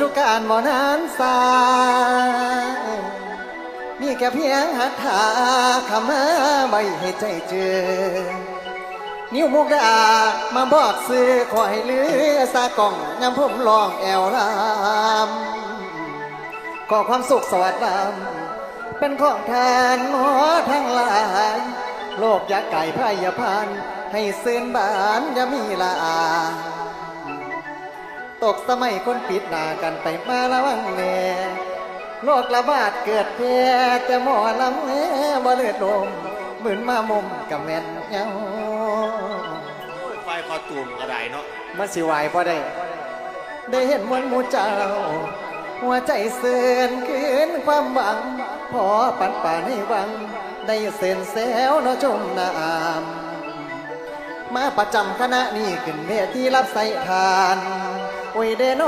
ธุการบ่นานสามีแค่เพียงหัตถาคำมาใบให้ใจเจอ นิ้วมุกดามาบอกซื้อขอให้ลือสากล่องยำผมลองแอวลามขอความสุขสวัสดิ์ลำเป็นของแทนหมอทั้งหลาย โลกยากไก่พยาพันให้ซื่นบานอย่ามีลา ตกสมัยคนปิดหน้ากันไปมาระวังแน่โรคระบาดเกิดแพ้แต่หมอลำแน่บ่เลือดลมเหมือนมามุมกับแม่นเงาโอ้ยควายคอตุ่มกระไดเนาะมันสิไหวพอได้ ได้เห็นมวลหมูเจ้า หัวใจเสื่อนคืนความหวัง พอปันป่านให้หวัง ได้เส้นแซวเนาะชมนามมาประจำคณะนี้ขึ้นเวทีรับใส่ทาน โอ้ยเดโน